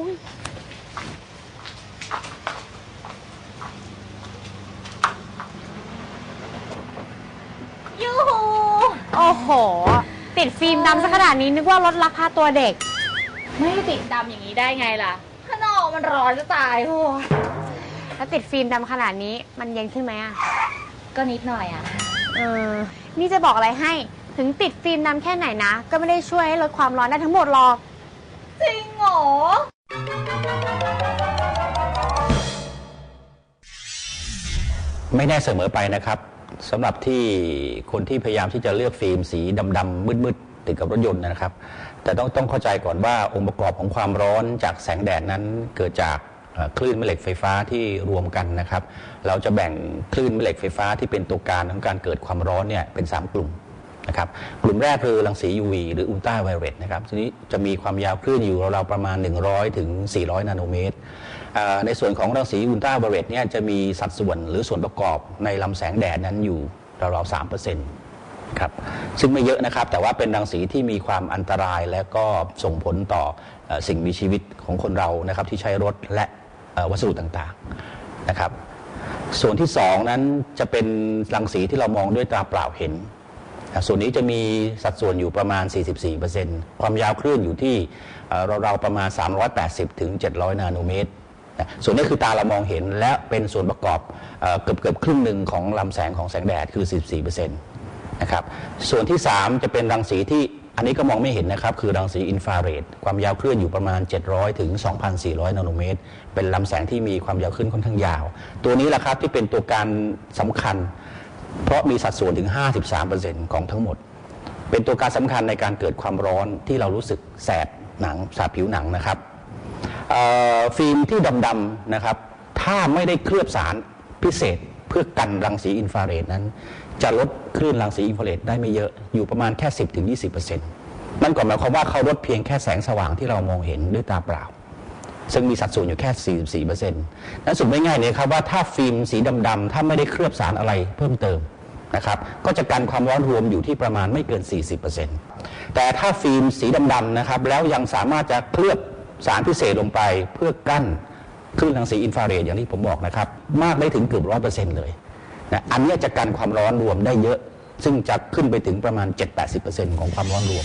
ยูหู โอ้โห ติดฟิล์มดำซะขนาดนี้นึกว่าลดรักพาตัวเด็ก ไม่ติดดำอย่างนี้ได้ไงล่ะ ข้างนอกมันร้อนจะตายโอ้แล้วติดฟิล์มดำขนาดนี้มันเย็นขึ้นไหมอะก็นิดหน่อยอะ เออ นี่จะบอกอะไรให้ ถึงติดฟิล์มดำแค่ไหนนะ ก็ไม่ได้ช่วยให้ลดความร้อนได้ทั้งหมดหรอก ไม่แน่เสมอไปนะครับสำหรับที่คนที่พยายามที่จะเลือกฟิล์มสีดำๆมืดๆติดกับรถยนต์นะครับ แต่ต้องต้องเข้าใจก่อนว่าองค์ประกอบของความร้อนจากแสงแดดนั้นเกิดจากคลื่นแม่เหล็กไฟฟ้าที่รวมกันนะครับ เราจะแบ่งคลื่นแม่เหล็กไฟฟ้าที่เป็นตัวการของการเกิดความร้อนเนี่ยเป็น 3 กลุ่มนะครับ กลุ่มแรกคือรังสี UV หรืออุลตราไวโอเลตนะครับทีนี้จะมีความยาวคลื่นอยู่ราวๆประมาณ 100 ถึง 400 นาโนเมตร ในส่วนของรังสีอุลตราไวโอเลตเนี่ยจะมีสัดส่วนหรือส่วนประกอบในลำแสงแดดนั้นอยู่ราวๆสามเปอร์เซ็นต์ครับซึ่งไม่เยอะนะครับ แต่ว่าเป็นรังสีที่มีความอันตรายและก็ส่งผลต่ออสิ่งมีชีวิตของคนเรานะครับที่ใช้รถและวัสดุต่างๆนะครับ ส่วนที่สองนั้นจะเป็นรังสีที่เรามองด้วยตาเปล่าเห็น ส่วนนี้จะมีสัดส่วนอยู่ประมาณ 44%ความยาวคลื่นอยู่ที่เราวๆประมาณ 380ถึง700 นาโนเมตร ส่วนนี้คือตาเรามองเห็นและเป็นส่วนประกอบเอเกือบเกือบครึ่งหนึ่งของลำแสงของแสงแดดคือ 44%นะครับส่วนที่ 3 จะเป็นรังสีที่อันนี้ก็มองไม่เห็นนะครับ คือรังสีอินฟราเรดความยาวคลื่นอยู่ประมาณ 700 ถึง 2,400 นาโนเมตร เป็นลำแสงที่มีความยาวคลื่นค่อนข้างยาว ตัวนี้แหละครับที่เป็นตัวการสำคัญ เพราะมีสัดส่วนถึง 53%ของทั้งหมด เป็นตัวการสำคัญในการเกิดความร้อนที่เรารู้สึกแสบหนังแสบผิวหนังนะครับ ฟิล์มที่ดำๆนะครับ ถ้าไม่ได้เคลือบสารพิเศษเพื่อกันรังสีอินฟราเรดนั้น จะลดคลื่นรังสีอินฟราเรดได้ไม่เยอะอยู่ประมาณแค่ 10-20%นั่นก็หมายความว่าเขาลดเพียงแค่แสงสว่างที่เรามองเห็นด้วยตาเปล่า ซึ่งมีสัดส่วนอยู่แค่ 44%นั้นสุดไม่ง่ายเนี่ยครับว่าถ้าฟิล์มสีดำๆถ้าไม่ได้เคลือบสารอะไรเพิ่มเติมนะครับก็จะกันความร้อนรวมอยู่ที่ประมาณไม่เกิน 40%แต่ถ้าฟิล์มสีดำๆนะครับแล้วยังสามารถจะเคลือบ สารพิเศษลงไปเพื่อกั้นคลื่นรังสีอินฟราเรดอย่างที่ผมบอกนะครับ มากได้ถึงเกือบร้อยเปอร์เซ็นต์เลยนะอันนี้จะกันความร้อนรวมได้เยอะ ซึ่งจะขึ้นไปถึงประมาณ 7-80%ของความร้อนรวม